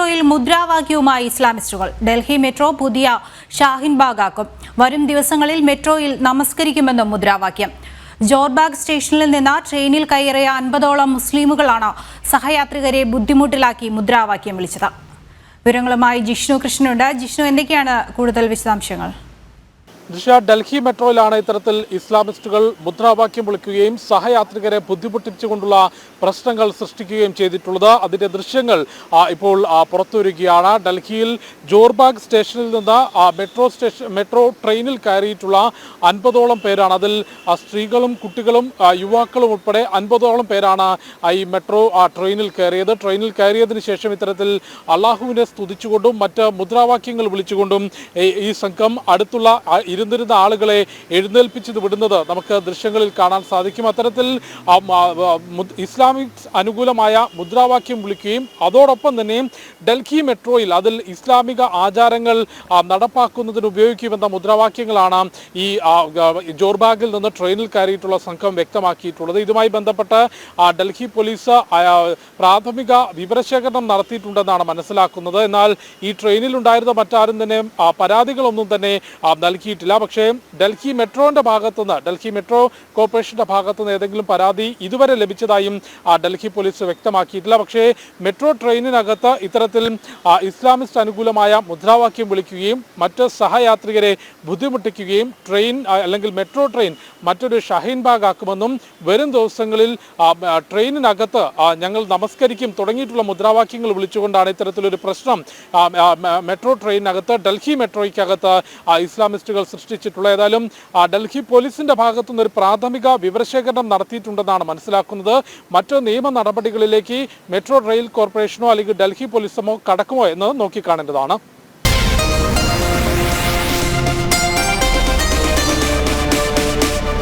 മെട്രോയിൽ മുദ്രാവാക്യവുമായി ഇസ്ലാമിസ്റ്റുകൾ. ഡൽഹി മെട്രോ പുതിയ ഷാഹിൻബാഗ് ആക്കും വരും ദിവസങ്ങളിൽ മെട്രോയിൽ നമസ്കരിക്കുമെന്നും മുദ്രാവാക്യം. ജോർബാഗ് സ്റ്റേഷനിൽ നിന്ന് ട്രെയിനിൽ കയറിയ അൻപതോളം മുസ്ലിമുകളാണ് സഹയാത്രികരെ ബുദ്ധിമുട്ടിലാക്കി മുദ്രാവാക്യം വിളിച്ചത്. വിവരങ്ങളുമായി ജിഷ്ണു കൃഷ്ണനുണ്ട്. ജിഷ്ണു എന്തൊക്കെയാണ് കൂടുതൽ വിശദാംശങ്ങൾ? ദിശ ഡൽഹി മെട്രോയിലാണ് ഇത്തരത്തിൽ ഇസ്ലാമിസ്റ്റുകൾ മുദ്രാവാക്യം വിളിക്കുകയും സഹയാത്രികരെ ബുദ്ധിമുട്ടിച്ചുകൊണ്ടുള്ള പ്രശ്നങ്ങൾ സൃഷ്ടിക്കുകയും ചെയ്തിട്ടുള്ളത്. അതിന്റെ ദൃശ്യങ്ങൾ ഇപ്പോൾ പുറത്തുവരികയാണ്. ഡൽഹിയിൽ ജോർബാഗ് സ്റ്റേഷനിൽ നിന്ന് മെട്രോ സ്റ്റേഷൻ മെട്രോ ട്രെയിനിൽ കയറിയിട്ടുള്ള അൻപതോളം പേരാണ്. അതിൽ സ്ത്രീകളും കുട്ടികളും യുവാക്കളും ഉൾപ്പെടെ അൻപതോളം പേരാണ് ഈ മെട്രോ ട്രെയിനിൽ കയറിയത്. ട്രെയിനിൽ കയറിയതിന് ശേഷം ഇത്തരത്തിൽ അള്ളാഹുവിനെ സ്തുതിച്ചുകൊണ്ടും മറ്റ് മുദ്രാവാക്യങ്ങൾ വിളിച്ചുകൊണ്ടും ഈ- സംഘം അടുത്തുള്ള ഇരുന്നിരുന്ന ആളുകളെ എഴുന്നേൽപ്പിച്ചത് വിടുന്നത് നമുക്ക് ദൃശ്യങ്ങളിൽ കാണാൻ സാധിക്കും. അത്തരത്തിൽ ഇസ്ലാമിക് അനുകൂലമായ മുദ്രാവാക്യം വിളിക്കുകയും അതോടൊപ്പം തന്നെ ഡൽഹി മെട്രോയിൽ അതിൽ ഇസ്ലാമിക ആചാരങ്ങൾ നടപ്പാക്കുന്നതിന് ഉപയോഗിക്കുമെന്ന മുദ്രാവാക്യങ്ങളാണ് ഈ ജോർബാഗിൽ നിന്ന് ട്രെയിനിൽ കയറിയിട്ടുള്ള സംഘം വ്യക്തമാക്കിയിട്ടുള്ളത്. ഇതുമായി ബന്ധപ്പെട്ട് ഡൽഹി പോലീസ് പ്രാഥമിക വിവരശേഖരണം നടത്തിയിട്ടുണ്ടെന്നാണ് മനസ്സിലാക്കുന്നത്. എന്നാൽ ഈ ട്രെയിനിൽ ഉണ്ടായിരുന്ന മറ്റാരും തന്നെ പരാതികളൊന്നും തന്നെ ആ, നൽകിയിട്ടില്ല പക്ഷേ ഡൽഹി മെട്രോന്റെ ഭാഗത്തുനിന്ന് ഡൽഹി മെട്രോ കോർപ്പറേഷന്റെ ഭാഗത്തുനിന്ന് ഏതെങ്കിലും പരാതി ഇതുവരെ ലഭിച്ചതായും ഡൽഹി പോലീസ് വ്യക്തമാക്കിയിട്ടില്ല. പക്ഷേ മെട്രോ ട്രെയിനിനകത്ത് ഇത്തരത്തിൽ ഇസ്ലാമിസ്റ്റ് അനുകൂലമായ മുദ്രാവാക്യം വിളിക്കുകയും മറ്റ് സഹയാത്രികരെ ബുദ്ധിമുട്ടിക്കുകയും ട്രെയിൻ അല്ലെങ്കിൽ മെട്രോ ട്രെയിൻ മറ്റൊരു ഷഹീൻ ബാഗ് ആക്കുമെന്നും വരും ദിവസങ്ങളിൽ ട്രെയിനിനകത്ത് ഞങ്ങൾ നമസ്കരിക്കും തുടങ്ങിയിട്ടുള്ള മുദ്രാവാക്യങ്ങൾ വിളിച്ചുകൊണ്ടാണ് ഇത്തരത്തിലൊരു പ്രശ്നം മെട്രോ ട്രെയിനിനകത്ത് ഡൽഹി മെട്രോയ്ക്കകത്ത് ഇസ്ലാമിസ്റ്റുകൾ സൃഷ്ടിച്ചിട്ടുള്ളത് ഏതായാലും ഡൽഹി പോലീസിന്റെ ഭാഗത്തുനിന്ന് ഒരു പ്രാഥമിക വിവരശേഖരണം നടത്തിയിട്ടുണ്ടെന്നാണ് മനസ്സിലാക്കുന്നത്. മറ്റു നിയമ നടപടികളിലേക്ക് മെട്രോ റെയിൽ കോർപ്പറേഷനോ അല്ലെങ്കിൽ ഡൽഹി പോലീസമോ കടക്കുമോ എന്ന് നോക്കിക്കാണേണ്ടതാണ്.